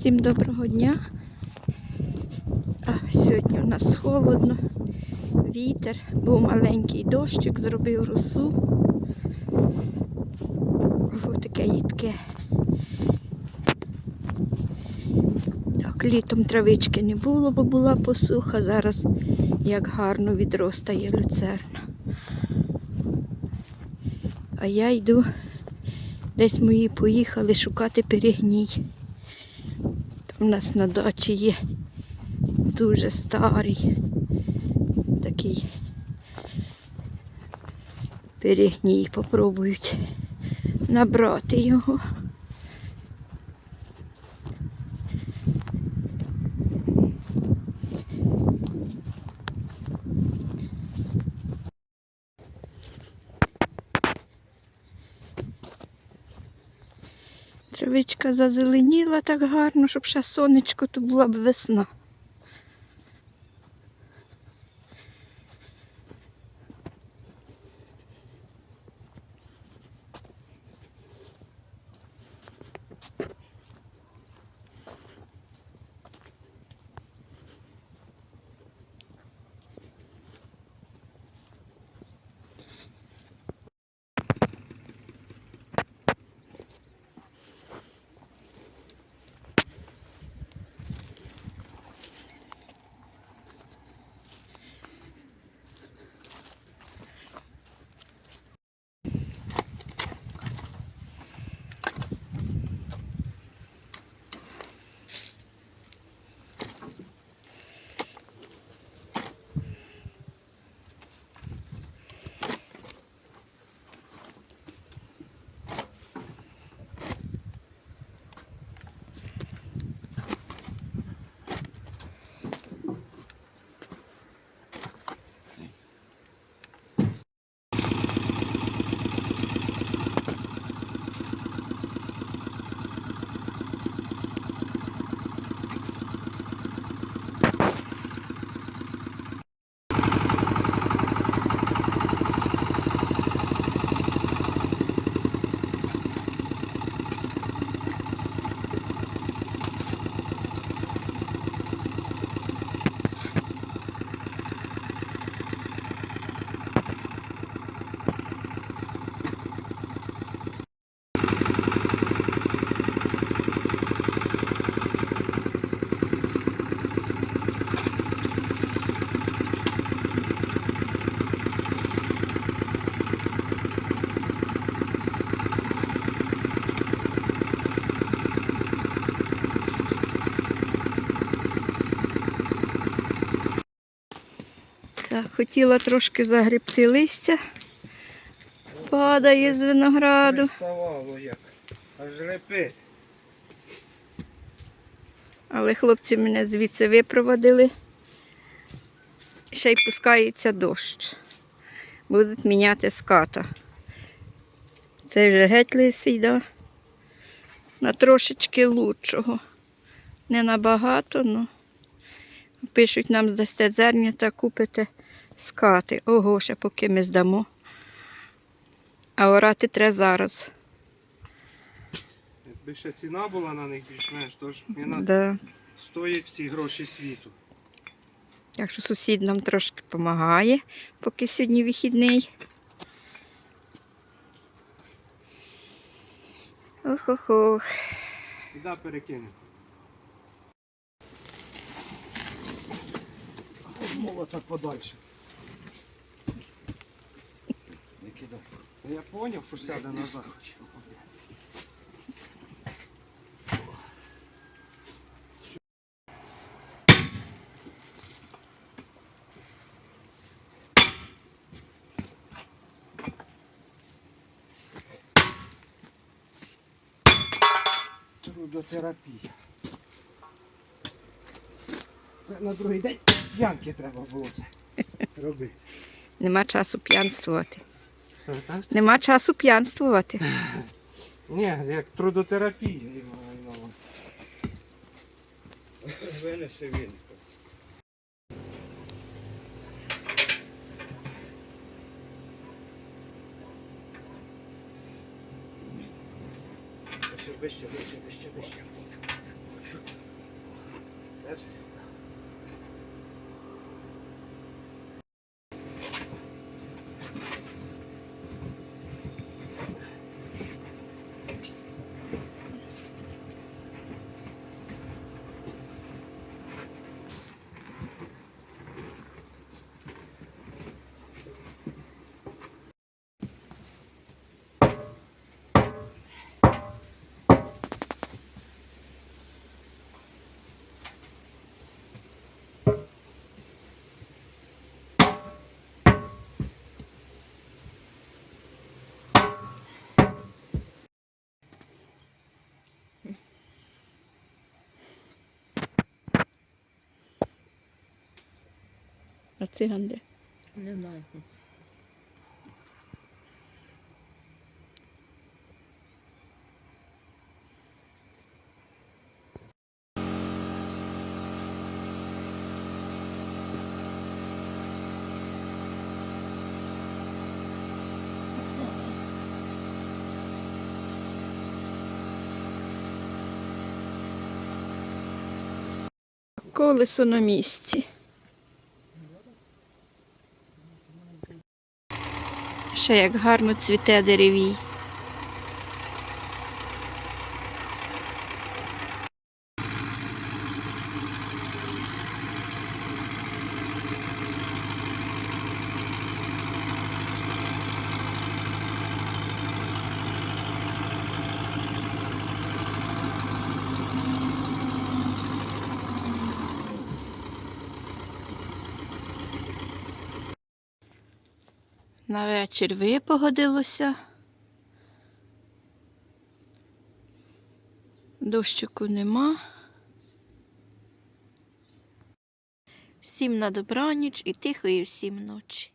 Всім доброго дня. А, сьогодні у нас холодно, вітер, був маленький дощик, зробив росу. Ось таке їдке. Так, літом травички не було, бо була посуха. Зараз як гарно відростає люцерна. А я йду, десь мої поїхали шукати перегній. У нас на дачі є дуже старий такий перегній. Попробують набрати його. Травичка зазеленіла так гарно, щоб ще сонечко, то була б весна. Так, хотіла трошки загрібти листя. Падає з винограду. Приставало як. Аж репить. Але хлопці мене звідси випроводили. Ще й пускається дощ. Будуть міняти ската. Це вже геть лисий, да? на трошечки лучшого. Не набагато, але пишуть, нам здасте зерня та купите скати. Ого, ще поки ми здамо. А орати треба зараз. Якби ще ціна була на них більш-менш, то ж не на... Да. стоїть всі гроші світу. Так що сусід нам трошки допомагає, поки сьогодні вихідний. Ох-ох-ох. Іда перекинемо. Молота подальше. Не кидай. Я зрозумів, що сяде назад. Трудотерапія. Це на другий день п'янки треба було робити. Нема часу п'янствувати. Нема часу п'янствувати. Ні, як трудотерапія. Винеси він. Вище, вище, вище, вище. Держи. А циган де? Не знаю. Колесо на місці. Ще як гарно цвіте деревій. На вечір випогодилося. Дощику нема. Всім на добраніч і тихої всім ночі.